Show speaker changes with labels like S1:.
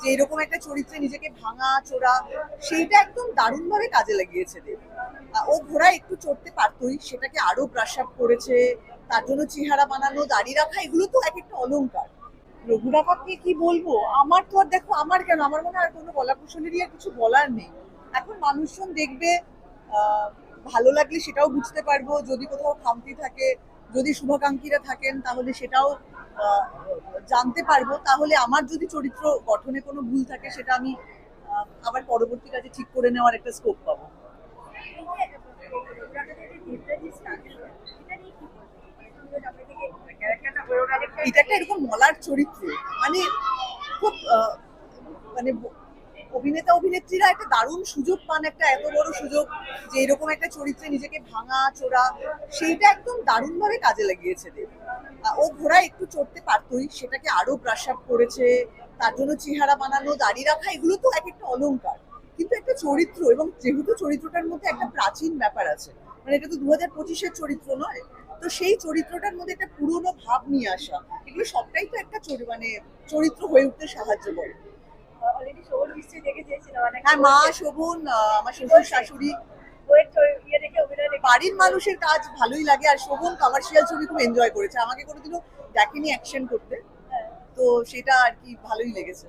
S1: যে এরকম একটা চরিত্রে নিজেকে ভাঙা, চোরা, সেইটা একদম দারুণভাবে কাজে লাগিয়েছে দেব। ও ঘোড়া একটু চড়তে পারতোই, সেটাকে আরও ব্রাশ আপ করেছে, তার জন্য চেহারা বানানো, দাড়ি রাখা, এগুলো তো এক একটা অলংকার। রঘুরাপাকে কি বলব? আমার তো আর দেখো, আমার কেন? আমার মনে আর কোনো কলা কুশলীরই আর কিছু বলার নেই। এখন মানুষজন দেখবে ভালো লাগলে সেটাও বুঝতে পারব। যদি কোথাও খামতি থাকে, যদি শুভাকাঙ্ক্ষীরা থাকেন, তাহলে সেটাও জানতে পারব। তাহলে আমার যদি চরিত্র গঠনে কোনো ভুল থাকে, সেটা আমি আবার পরবর্তী কাজে ঠিক করে নেওয়ার একটা স্কোপ পাবো। এটা একটা এরকম মলার চরিত্র। মানে খুব মানে অভিনেতা, অভিনেত্রীরা একটা দারুণ সুযোগ পান, একটা এত বড় সুযোগ যে এরকম একটা চরিত্রে নিজেকে ভাঙা, চোরা, সেইটা একদম দারুণভাবে কাজে লাগিয়েছে দেব। ও ঘোড়া একটু চড়তে পারতোই সেটাকে আরও ব্রাশ আপ করেছে তার জন্য চেহারা বানানো দাড়ি রাখা এগুলো তো এক একটা অলংকার। কিন্তু একটা চরিত্র এবং যেহেতু চরিত্রটার মধ্যে একটা প্রাচীন ব্যাপার আছে মানে এটা তো দু হাজার পঁচিশের চরিত্র নয় তো সেই চরিত্রটার মধ্যে একটা পুরনো ভাব নিয়ে আসা এগুলো সবটাই তো একটা মানে চরিত্র হয়ে উঠতে সাহায্য করে। হ্যাঁ মা শোভন আমার শ্বশুর শাশুড়ি। বাড়ির মানুষের কাজ ভালোই লাগে আর শোভন কমার্শিয়াল ছবি খুব এনজয় করেছে। আমাকে কোনোদিনও দেখেনি অ্যাকশন করতে। তো সেটা আর কি ভালোই লেগেছে।